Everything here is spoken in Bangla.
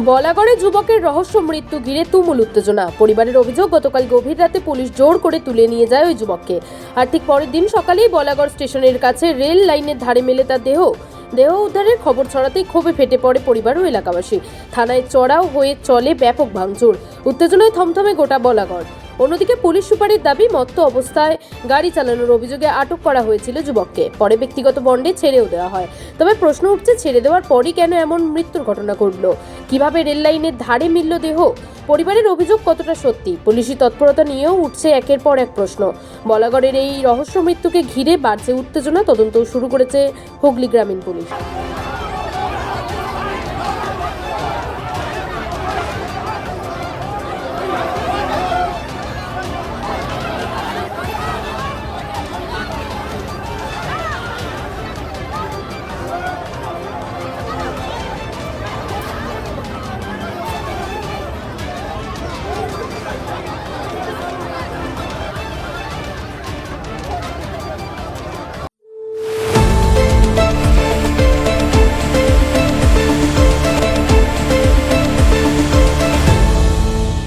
বলাগড়ে যুবকের রহস্য মৃত্যু ঘিরে তুমুল উত্তেজনা। পরিবারের অভিযোগ, গতকাল গভীর রাতে পুলিশ জোর করে তুলে নিয়ে যায় ওই যুবককে। আর ঠিক পরের দিন সকালেই বলাগড় স্টেশনের কাছে রেল লাইনের ধারে মেলে তার দেহ। দেহ উদ্ধারের খবর ছড়াতেই ক্ষোভে ফেটে পড়ে পরিবার ও এলাকাবাসী। থানায় চড়াও হয়ে চলে ব্যাপক ভাঙচুর। উত্তেজনায় থমথমে গোটা বলাগড়। অন্যদিকে পুলিশ সুপারের দাবি, মত্ত অবস্থায় গাড়ি চালানোর অভিযোগে আটক করা হয়েছিল যুবককে। পরে ব্যক্তিগত বন্ডে ছেড়েও দেওয়া হয়। তবে প্রশ্ন উঠছে, ছেড়ে দেওয়ার পরই কেন এমন মৃত্যুর ঘটনা ঘটলো? কীভাবে রেল লাইনের ধারে মিলল দেহ? পরিবারের অভিযোগ কতটা সত্যি? পুলিশি তৎপরতা নিয়েও উঠছে একের পর এক প্রশ্ন। বলাগড়ের এই রহস্য মৃত্যুকে ঘিরে বাড়ছে উত্তেজনা। তদন্ত শুরু করেছে হুগলি গ্রামীণ পুলিশ।